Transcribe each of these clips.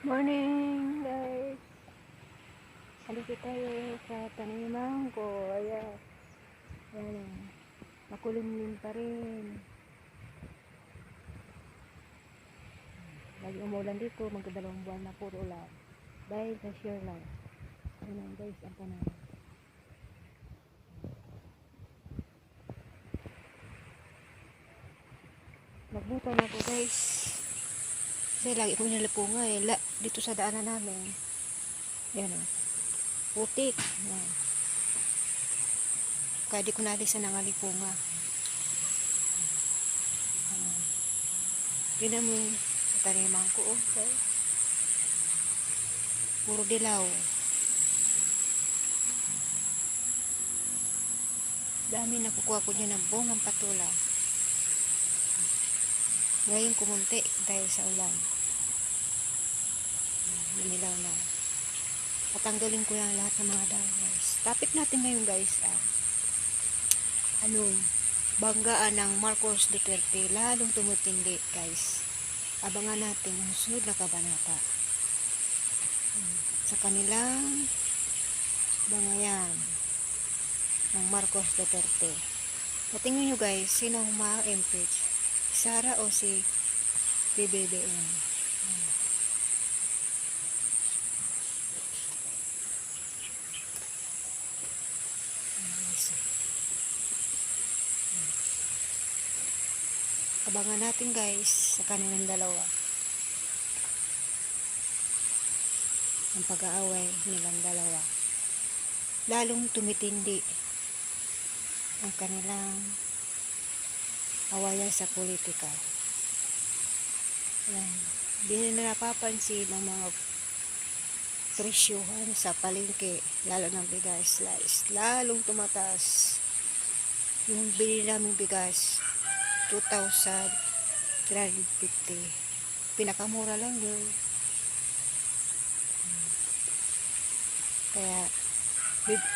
Morning guys. Halika tayo sa taniman ko. Ayan. Ayan. Makulimlim pa rin. Lagi umulan dito. Magdadalawang buwan na puro ulan. Dahil sa share lang. Ayan guys, ang tanaman. Nagbuta na ako guys. Kasi lagi ko nilipunga eh. La, dito sa daanan namin. Yan o. Putik. Yan. Kaya di ko nalisan ng alipunga. Ayan. Tignan mo sa taniman ko. Oh, guys. Puro dilaw. Dami nakukuha ko dyan ng bungang patula. Ngayon kumunti dahil sa ulan. Lumilaw na. Patanggalin ko yung lahat ng mga dahon guys. Topic natin ngayon guys ah, ano, banggaan ng Marcos Duterte lalong tumutindi guys. Abangan natin ang sunod na kabanata. Hmm, Sa kanilang bangayan ng Marcos Duterte. Patingin nyo guys, sino ang ma-impeach? Sara o si BBBM? Abangan natin guys sa kanilang dalawa. Ang pag-aaway nilang dalawa. Lalong tumitindi ang kanilang awayan sa politika. Yan. Hindi na napapansin ang mga presyuhan sa palengke, lalo ng bigas slice. Lalong tumataas. Yung bili namin bigas, 2,350. Pinakamura lang yun. Kaya, bib-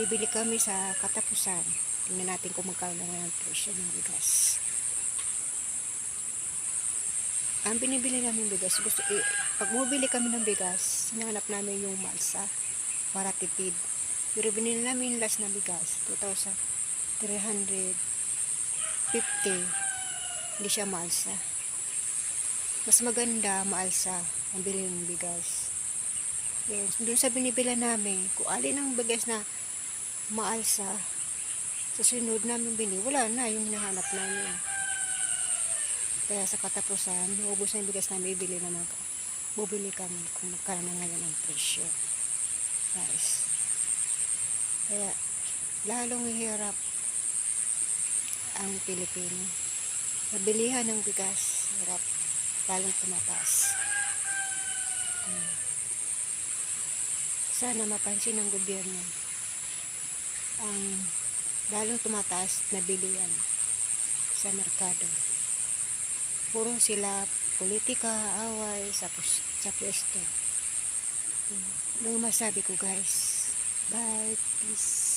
bibili kami sa katapusan. Tingnan natin kung magkano na nga ang presyo ng bigas. Ang binibili namin bigas, gusto, eh, pag bumibili kami ng bigas, hinahanap namin yung malsa para tipid. Pero binili namin last na bigas, 2,350. Hindi siya maalsa. Mas maganda maalsa ang bilhin ng bigas. Yes, doon sa binibila namin, kung alin ang bigas na maalsa, sa sunod namin bini, wala na yung nahanap namin. Kaya sa katapusan, naubos na yung bigas namin, ibili naman ka. Bubili kami kung magkano na ngayon ang presyo. Guys. Kaya, lalong hirap ang Pilipino. Nabilihan ng bigas, hirap, lalong tumataas. Hmm. Sana mapansin ng gobyerno ang lalong tumataas na bilihan sa merkado. Puro sila politika, away sa, sa pwesto. Yun ang masabi ko guys. Bye. Peace.